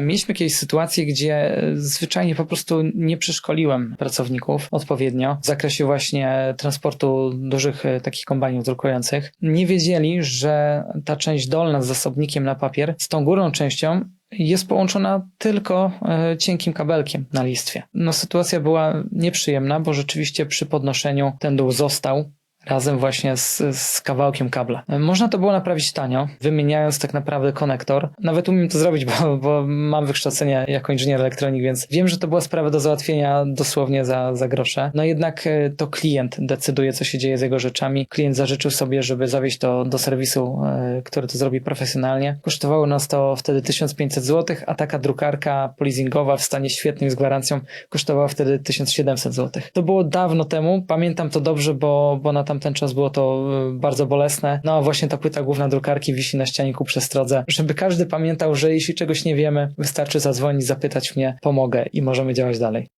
Mieliśmy jakieś sytuacje, gdzie zwyczajnie po prostu nie przeszkoliłem pracowników odpowiednio w zakresie właśnie transportu dużych e, takich kombajnów drukujących. Nie wiedzieli, że ta część dolna z zasobnikiem na papier z tą górną częścią jest połączona tylko e, cienkim kabelkiem na listwie. No sytuacja była nieprzyjemna, bo rzeczywiście przy podnoszeniu ten dół został razem właśnie z, z kawałkiem kabla. Można to było naprawić tanio, wymieniając tak naprawdę konektor. Nawet umiem to zrobić, bo, bo mam wykształcenie jako inżynier elektronik, więc wiem, że to była sprawa do załatwienia dosłownie za, za grosze. No jednak e, to klient decyduje, co się dzieje z jego rzeczami. Klient zażyczył sobie, żeby zawieźć to do serwisu, e, który to zrobi profesjonalnie. Kosztowało nas to wtedy 1500 zł, a taka drukarka polizingowa w stanie świetnym z gwarancją kosztowała wtedy 1700 zł. To było dawno temu, pamiętam to dobrze, bo, bo na tamten czas było to e, bardzo bolesne. No a właśnie ta płyta główna drukarki wisi na ścianie ku przestrodze, żeby każdy pamiętał, że jeśli czegoś nie wiemy, wystarczy zadzwonić, zapytać mnie, pomogę i możemy działać dalej.